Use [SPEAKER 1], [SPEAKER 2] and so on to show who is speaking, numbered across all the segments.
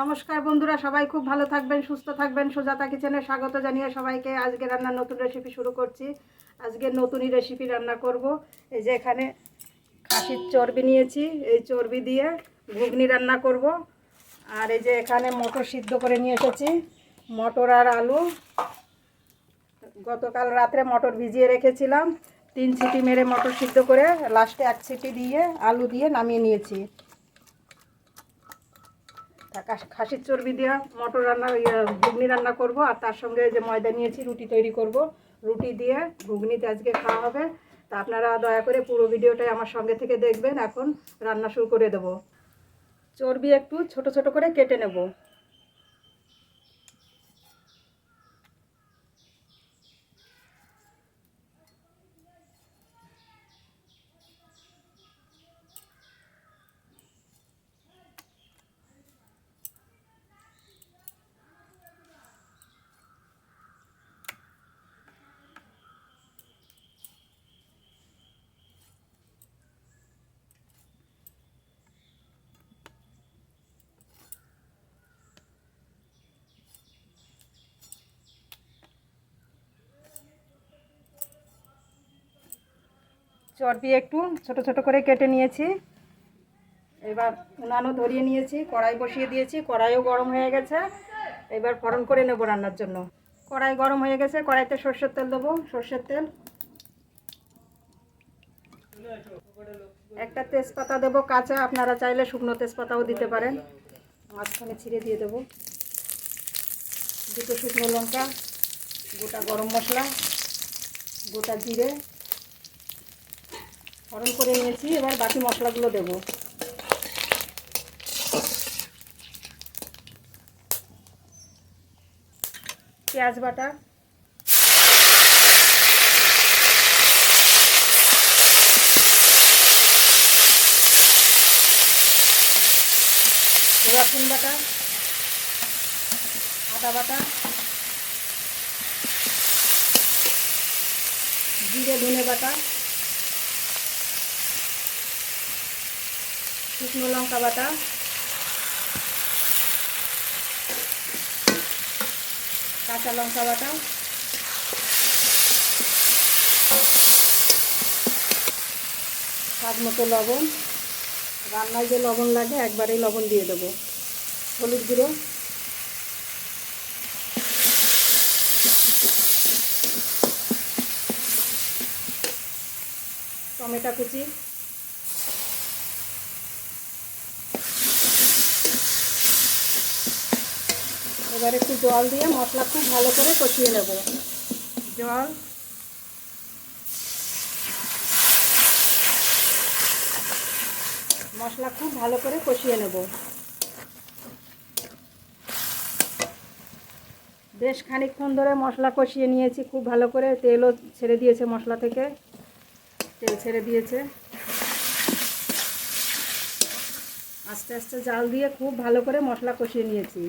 [SPEAKER 1] নমস্কার বন্ধুরা, সবাই খুব ভালো থাকবেন, সুস্থ থাকবেন। সুজাতা কিচেনে স্বাগত জানিয়ে সবাইকে আজকে রান্নার নতুন রেসিপি শুরু করছি। আজকে নতুনই রেসিপি রান্না করব। এই যে এখানে খাসির চর্বি নিয়েছি। এই চর্বি দিয়ে ঘুগনি রান্না করব। আর এই যে এখানে মটর সিদ্ধ করে নিয়ে এসেছি। মটর আর আলু। গতকাল রাত্রে মটর ভিজিয়ে রেখেছিলাম। তিন সিটি মেরে মটর সিদ্ধ করে লাস্টে এক সিটি দিয়ে আলু দিয়ে নামিয়ে নিয়েছি। খাসির চর্বি দেওয়া মটর রান্না ইয়ে, ঘুগনি রান্না করব আর তার সঙ্গে যে ময়দা নিয়েছি রুটি তৈরি করব। রুটি দিয়ে ঘুগনিতে আজকে খাওয়া হবে। তা আপনারা দয়া করে পুরো ভিডিওটাই আমার সঙ্গে থেকে দেখবেন। এখন রান্না শুরু করে দেব। চর্বি একটু ছোট ছোট করে কেটে নেব। চর্বি একটু ছোট ছোট করে কেটে নিয়েছি। এবার উনানও ধরিয়ে নিয়েছি, কড়াই বসিয়ে দিয়েছি, কড়াইও গরম হয়ে গেছে। এবার ফোড়ন করে নেব রান্নার জন্য। কড়াই গরম হয়ে গেছে, কড়াইতে সর্ষের তেল দেবো, সর্ষের তেল। একটা তেজপাতা দেবো কাঁচা, আপনারা চাইলে শুকনো তেজপাতাও দিতে পারেন। মাঝখানে ছিঁড়ে দিয়ে দেবো। দুটো শুকনো লঙ্কা, গোটা গরম মশলা, গোটা জিরে ফোড়ন করে নিয়েছি, এবার বাকি মশলাগুলো দেব। পেঁয়াজ বাটা। রসুন বাটা। আদা বাটা। জিরে ধনে বাটা। শুকনো লঙ্কা বাটা। কাঁচা লঙ্কা বাটা। স্বাদ মতো লবণ। রান্নায় যে লবণ লাগে, একবারেই লবণ দিয়ে দেবো। হলুদ গুঁড়ো। টমেটো কুচি। এবার একটু জল দিয়ে মশলা খুব ভালো করে কষিয়ে নেব। জল। মশলা খুব ভালো করে কষিয়ে নেব। বেশ খানিকক্ষণ ধরে মশলা কষিয়ে নিয়েছি খুব ভালো করে তেলও ছেড়ে দিয়েছে মশলা থেকে। তেল ছেড়ে দিয়েছে। আস্তে আস্তে জাল দিয়ে খুব ভালো করে মশলা কষিয়ে নিয়েছি।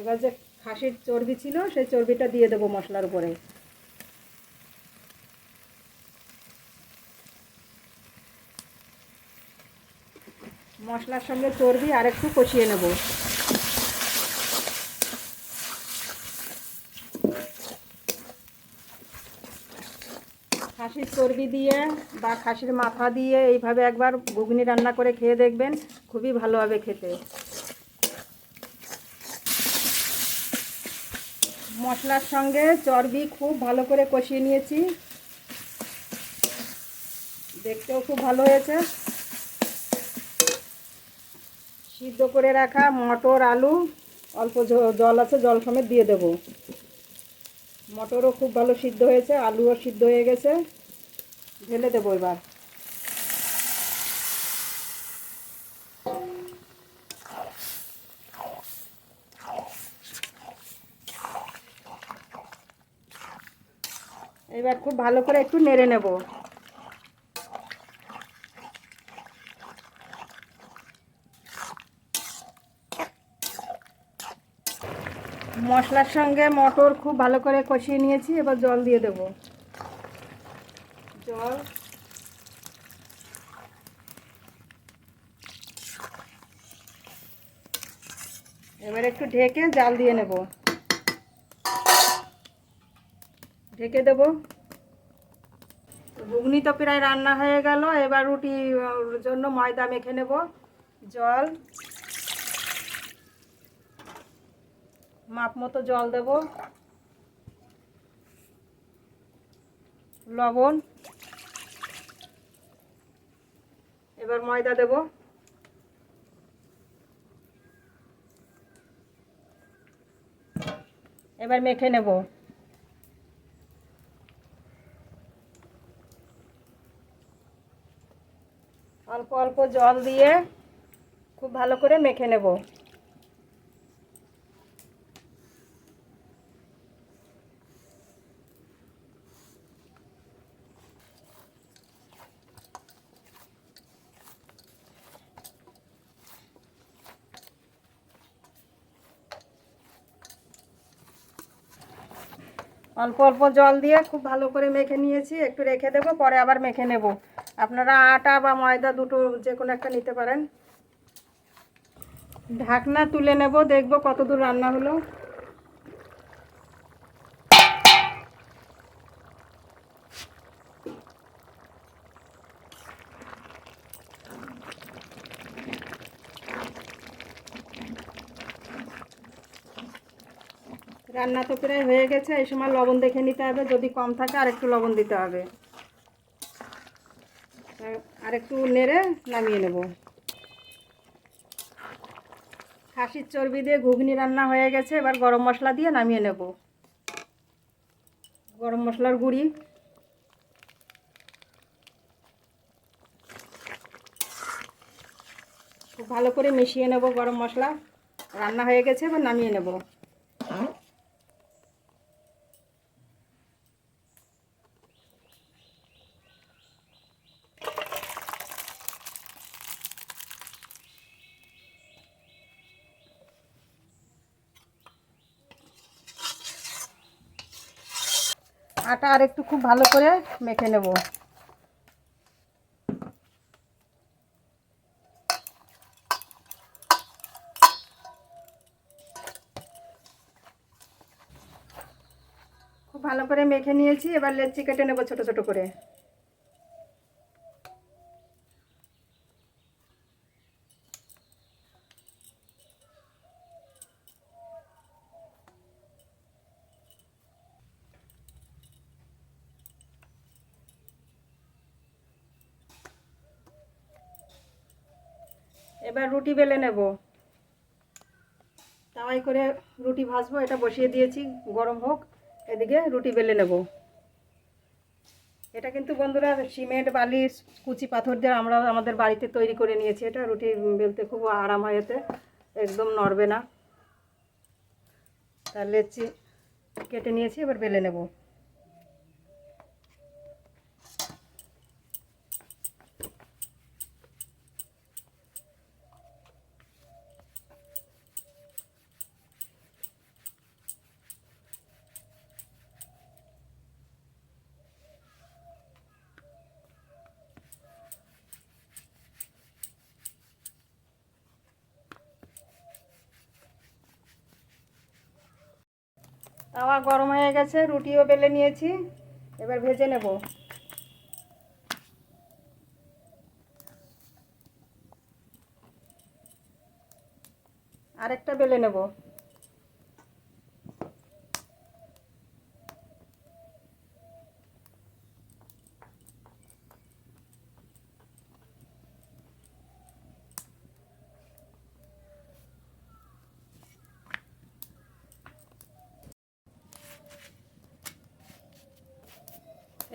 [SPEAKER 1] এবার যে খাসির চর্বি ছিল, সেই চর্বিটা দিয়ে দেবো মশলার উপরে। মশলার সঙ্গে চর্বি আর একটু কষিয়ে নেব। খাসির চর্বি দিয়ে বা খাসির মাথা দিয়ে এইভাবে একবার ঘুগনি রান্না করে খেয়ে দেখবেন, খুবই ভালো হবে খেতে। মশলার সঙ্গে চর্বি খুব ভালো করে কষিয়ে নিয়েছি। দেখতেও খুব ভালো হয়েছে। সিদ্ধ করে রাখা মটর, আলু, অল্প জল আছে, জল সমেত দিয়ে দেব। মটরও খুব ভালো সিদ্ধ হয়েছে, আলুও সিদ্ধ হয়ে গেছে। ঢেলে দেবো এবার। এবার খুব ভালো করে একটু নেড়ে নেব। মশলার সঙ্গে মটর খুব ভালো করে কষিয়ে নিয়েছি, এবার জল দিয়ে দেব। জল। এবার একটু ঢেকে জাল দিয়ে নেব। ঢেকে দেব। ঘুগনি তো প্রায় রান্না হয়ে গেল। এবার রুটি জন্য ময়দা মেখে নেব। জল। মাপ মতো জল দেব। লবণ। এবার ময়দা দেব। এবার মেখে নেব। অল্প অল্প জল দিয়ে খুব ভালো করে মেখে নেব। অল্প অল্প জল দিয়ে খুব ভালো করে মেখে নিয়েছি, একটু রেখে দেবো, পরে আবার মেখে নেব। আপনারা আটা বা ময়দা দুটো যে কোনো একটা নিতে পারেন। ঢাকনা তুলে নেব, দেখব কত দূর রান্না হলো। রান্না তো প্রায় হয়ে গেছে, এই সময় লবণ দেখে নিতে হবে, যদি কম থাকে আর একটু লবণ দিতে হবে। আর একটু নেড়ে নামিয়ে নেব। খাসির চর্বি দিয়ে ঘুগনি রান্না হয়ে গেছে, এবার গরম মশলা দিয়ে নামিয়ে নেব। গরম মশলার গুঁড়ি। খুব ভালো করে মিশিয়ে নেব গরম মশলা। রান্না হয়ে গেছে, এবার নামিয়ে নেব। আটা আর একটু খুব ভালো করে মেখে নেব। খুব ভালো করে মেখে নিয়েছি, এবার লেচি কেটে নেব ছোট ছোট করে। এবার রুটি বেলে নেব। তাওয়াই করে রুটি ভাজবো, এটা বসিয়ে দিয়েছি, গরম হোক, এদিকে রুটি বেলে নেব। এটা কিন্তু বন্ধুরা সিমেন্ট বালি কুচি পাথর দিয়ে আমরা আমাদের বাড়িতে তৈরি করে নিয়েছি। এটা রুটি বেলতে খুব আরাম হয় এতে, একদম নড়বে না। তার লেচি কেটে নিয়েছি, এবার বেলে নেব। তাওয়া গরম হয়ে গেছে রুটিও বেলে নিয়েছি এবার ভেজে নেব। আরেকটা বেলে নেব।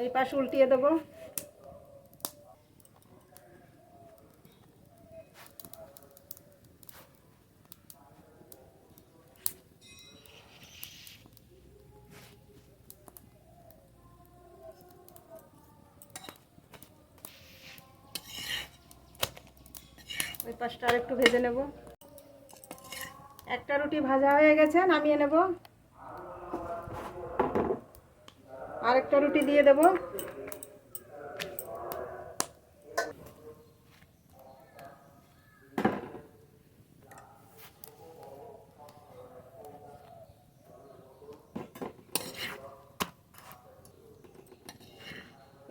[SPEAKER 1] এই পাশ উল্টিয়ে দেবো। ওই পাশটা আর একটু ভেজে নেব। একটা রুটি ভাজা হয়ে গেছে, নামিয়ে নেব। আরেকটা রুটি দিয়ে দেব।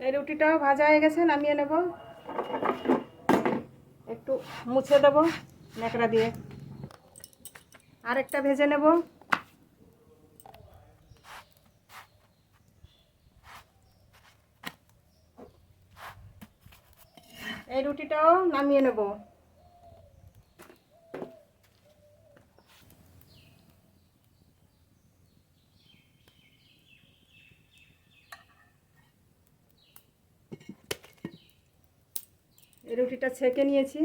[SPEAKER 1] এই রুটিটাও ভাজা হয়ে গেছে, নামিয়ে নেব। একটু মুছে দেব ন্যাকড়া দিয়ে। আরেকটা ভেজে নেব। এই রুটিটাও নামিয়ে নেব। রুটিটা ছেঁকে নিয়েছি।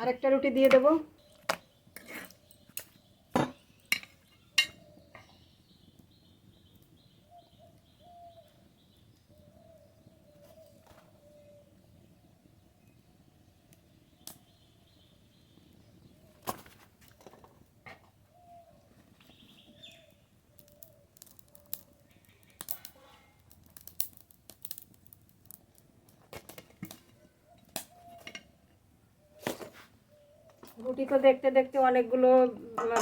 [SPEAKER 1] আরেকটা রুটি দিয়ে দেব। রুটি তো দেখতে দেখতে অনেকগুলো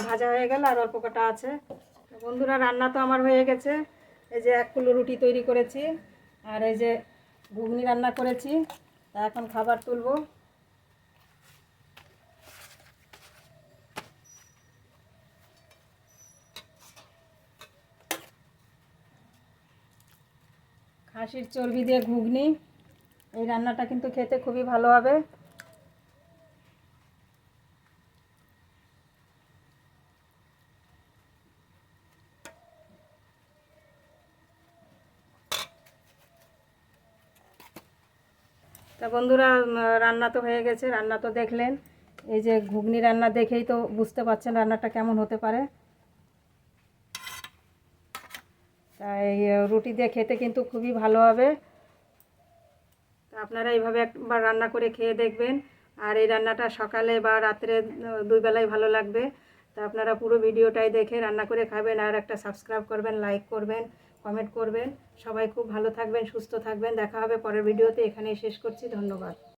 [SPEAKER 1] ভাজা হয়ে গেল আর অল্প কটা আছে। বন্ধুরা, রান্না তো আমার হয়ে গেছে। এই যে এক কিলো রুটি তৈরি করেছি আর এই যে ঘুগনি রান্না করেছি। তা এখন খাবার তুলবো। খাসির চর্বি দিয়ে ঘুগনি। এই রান্নাটা কিন্তু খেতে খুবই ভালো হবে। তা বন্ধুরা রান্না তো হয়ে গেছে, রান্না তো দেখলেন। এই যে ঘুগনি রান্না দেখেই তো বুঝতে পারছেন রান্নাটা কেমন হতে পারে। তাই রুটি দিয়ে খেতে কিন্তু খুবই ভালো হবে। আপনারা এইভাবে একবার রান্না করে খেয়ে দেখবেন। আর এই রান্নাটা সকালে বা রাত্রে দুই বেলায় ভালো লাগবে। তা আপনারা পুরো ভিডিওটাই দেখে রান্না করে খাবেন। আর একটা সাবস্ক্রাইব করবেন, লাইক করবেন। কমেন্ট করবেন। সবাই খুব ভালো থাকবেন, সুস্থ থাকবেন। দেখা হবে পরের ভিডিওতে। এখানেই শেষ করছি। ধন্যবাদ।